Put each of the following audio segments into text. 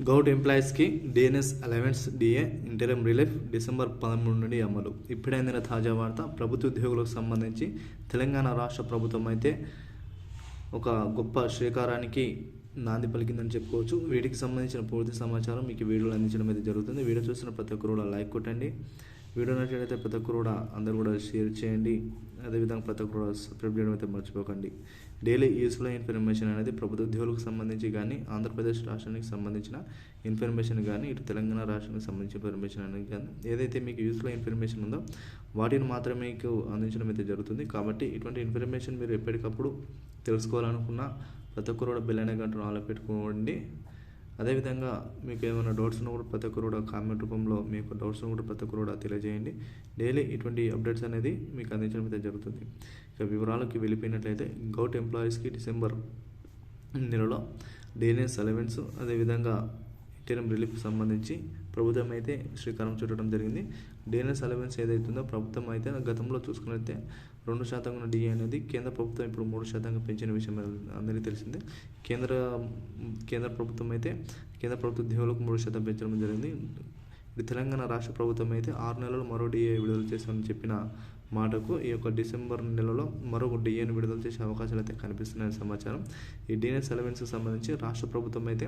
Govt ఎంప్లాయీస్కి dearness allowance DA interim relief December పదమూడు నుండి అమలు. ఇప్పుడే అందిన తాజా వార్త. ప్రభుత్వ ఉద్యోగులకు సంబంధించి తెలంగాణ రాష్ట్ర ప్రభుత్వం అయితే ఒక గొప్ప శ్రీకారానికి నాంది పలికిందని చెప్పుకోవచ్చు. వీటికి సంబంధించిన పూర్తి సమాచారం మీకు వీడియోలు అందించడం అయితే జరుగుతుంది. వీడియో చూసిన ప్రతి ఒక్కరు కూడా లైక్ కొట్టండి. వీడియో నచ్చినట్లయితే ప్రతి ఒక్కరు కూడా అందరూ కూడా షేర్ చేయండి. అదేవిధంగా ప్రతి ఒక్కరు కూడా సబ్స్క్రైబ్ చేయడం అయితే మర్చిపోకండి. డైలీ యూస్ఫుల్ ఇన్ఫర్మేషన్ అనేది ప్రభుత్వ ఉద్యోగులకు సంబంధించి కానీ ఆంధ్రప్రదేశ్ రాష్ట్రానికి సంబంధించిన ఇన్ఫర్మేషన్ కానీ ఇటు తెలంగాణ రాష్ట్రానికి సంబంధించిన ఇన్ఫర్మేషన్ అనేది కానీ ఏదైతే మీకు యూస్ఫుల్ ఇన్ఫర్మేషన్ ఉందో వాటిని మాత్రమే మీకు అందించడం అయితే జరుగుతుంది. కాబట్టి ఇటువంటి ఇన్ఫర్మేషన్ మీరు ఎప్పటికప్పుడు తెలుసుకోవాలనుకున్న ప్రతి ఒక్కరు కూడా బెల్ అనే గంటను ఆలో పెట్టుకోండి. అదేవిధంగా మీకు ఏమైనా డౌట్స్ ఉన్నా కూడా ప్రతి ఒక్కరు కూడా కామెంట్ రూపంలో మీకు డౌట్స్ కూడా ప్రతి ఒక్కరు కూడా తెలియజేయండి. డైలీ ఇటువంటి అప్డేట్స్ అనేది మీకు అందించడం అయితే జరుగుతుంది. ఇక వివరాలకి వెళ్ళిపోయినట్లయితే గౌట్ ఎంప్లాయీస్కి డిసెంబర్ నెలలో డైలీ సెలవెన్స్ అదేవిధంగా ఇంటీరియం రిలీఫ్కి సంబంధించి ప్రభుత్వం అయితే శ్రీకారం చుట్టడం జరిగింది. డిఎన్ఎస్ అలవెన్స్ ఏదైతుందో ప్రభుత్వం అయితే గతంలో చూసుకున్నట్లయితే రెండు శాతం ఉన్న డిఏ అనేది కేంద్ర ప్రభుత్వం ఇప్పుడు మూడు శాతంగా పెంచిన విషయం అందరికీ తెలిసిందే. కేంద్ర కేంద్ర ప్రభుత్వం అయితే కేంద్ర ప్రభుత్వ ఉద్యోగులకు మూడు శాతం పెంచడం జరిగింది. ఇప్పుడు తెలంగాణ రాష్ట్ర ప్రభుత్వం అయితే ఆరు నెలలు మరో డిఏ విడుదల చేస్తామని చెప్పిన మాటకు ఈ యొక్క డిసెంబర్ నెలలో మరొక డిఏను విడుదల చేసే అవకాశాలు అయితే కనిపిస్తున్నాయని సమాచారం. ఈ డిఎన్ఎస్ అలవెన్స్కి సంబంధించి రాష్ట్ర ప్రభుత్వం అయితే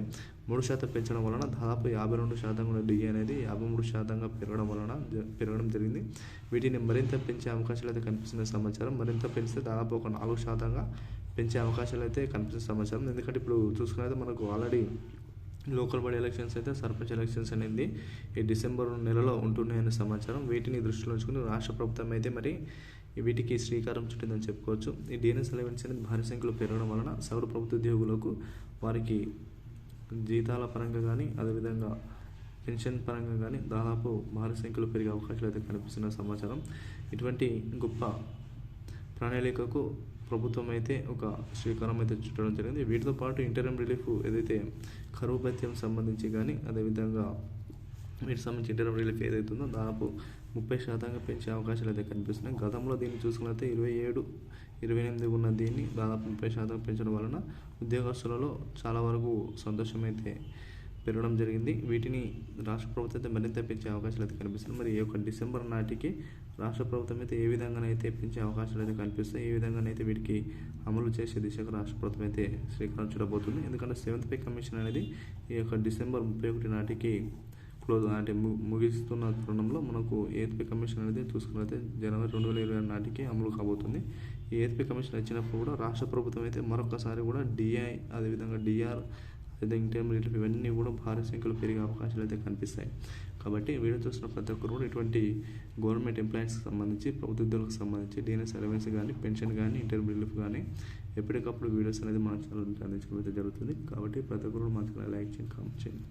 మూడు శాతం పెంచడం వలన దాదాపు యాభై రెండు శాతం కూడా డిఏ అనేది యాభై మూడు శాతంగా పెరగడం వలన పెరగడం జరిగింది. వీటిని మరింత పెంచే అవకాశాలు అయితే కనిపిస్తున్న సమాచారం. మరింత పెంచితే దాదాపు ఒక నాలుగు శాతంగా పెంచే అవకాశాలు అయితే కనిపిస్తున్న సమాచారం. ఎందుకంటే ఇప్పుడు చూసుకున్నైతే మనకు ఆల్రెడీ లోకల్ బాడీ ఎలక్షన్స్ అయితే సర్పంచ్ ఎలక్షన్స్ అనేది. ఈ డిసెంబర్ నెలలో ఉంటున్నాయని సమాచారం. వీటిని దృష్టిలో ఉంచుకుని రాష్ట్ర ప్రభుత్వం అయితే మరి వీటికి శ్రీకారం చుట్టిందని చెప్పుకోవచ్చు. ఈ డిఎన్ఎస్ అలవెన్స్ అనేది భారీ సంఖ్యలో పెరగడం వలన సౌర ప్రభుత్వ ఉద్యోగులకు వారికి జీతాల పరంగా కానీ అదేవిధంగా పెన్షన్ పరంగా కానీ దాదాపు భారీ సంఖ్యలో పెరిగే అవకాశాలు అయితే కనిపిస్తున్న సమాచారం. ఇటువంటి గొప్ప ప్రణాళికకు ప్రభుత్వం అయితే ఒక శ్రీకారం అయితే చుట్టడం జరిగింది. వీటితో పాటు ఇంటర్ఎం రిలీఫ్ ఏదైతే కరువు భత్యం సంబంధించి కానీ అదేవిధంగా వీటికి సంబంధించి ఇంటర్ఎం రిలీఫ్ ఏదైతుందో దాదాపు ముప్పై శాతంగా పెంచే అవకాశాలు అయితే కనిపిస్తున్నాయి. గతంలో దీన్ని చూసుకున్నట్లయితే ఇరవై ఏడు ఇరవై ఎనిమిది ఉన్న దీన్ని దాదాపు ముప్పై శాతం పెంచడం వలన ఉద్యోగస్తులలో చాలా వరకు సంతోషం అయితే పెరగడం జరిగింది. వీటిని రాష్ట్ర ప్రభుత్వం అయితే మరింత పెంచే అవకాశాలు అయితే కనిపిస్తున్నాయి. మరి ఈ యొక్క డిసెంబర్ నాటికి రాష్ట్ర ప్రభుత్వం అయితే ఏ విధంగానైతే పెంచే అవకాశాలు అయితే కనిపిస్తాయి ఏ విధంగానైతే వీటికి అమలు చేసే దిశగా రాష్ట్ర ప్రభుత్వం అయితే శ్రీకారం చూడబోతుంది. ఎందుకంటే సెవెంత్ పే కమిషన్ అనేది ఈ యొక్క డిసెంబర్ ముప్పై ఒకటి నాటికి క్లోజ్ అంటే ముగిస్తున్న తరుణంలో మనకు ఎయిత్ కమిషన్ అనేది చూసుకున్నైతే జనవరి రెండు వేల ఇరవై నాటికి అమలు కాబోతుంది. ఈ ఎయిత్ కమిషన్ వచ్చినప్పుడు కూడా రాష్ట్ర ప్రభుత్వం అయితే మరొకసారి కూడా డిఐ అదేవిధంగా డిఆర్ అదే ఇంటర్మ్ రిలీఫ్ ఇవన్నీ కూడా భారీ సంఖ్యలో పెరిగే అవకాశాలు అయితే కనిపిస్తాయి. కాబట్టి వీడియో చూసిన ప్రతి ఒక్కరు కూడా ఇటువంటి గవర్నమెంట్ ఎంప్లాయీస్కి సంబంధించి ప్రభుత్వ ఉద్యోగులకు సంబంధించి డిఎన్ఎస్ అలవెన్స్ కానీ పెన్షన్ కానీ ఇంటర్మ్ రిలీఫ్ కానీ ఎప్పటికప్పుడు వీడియోస్ అనేది మన ఛానల్ అందించడం అయితే జరుగుతుంది. కాబట్టి ప్రతి ఒక్కరు మా ఛానల్ లైక్ చేయండి కామెంట్ చేయండి.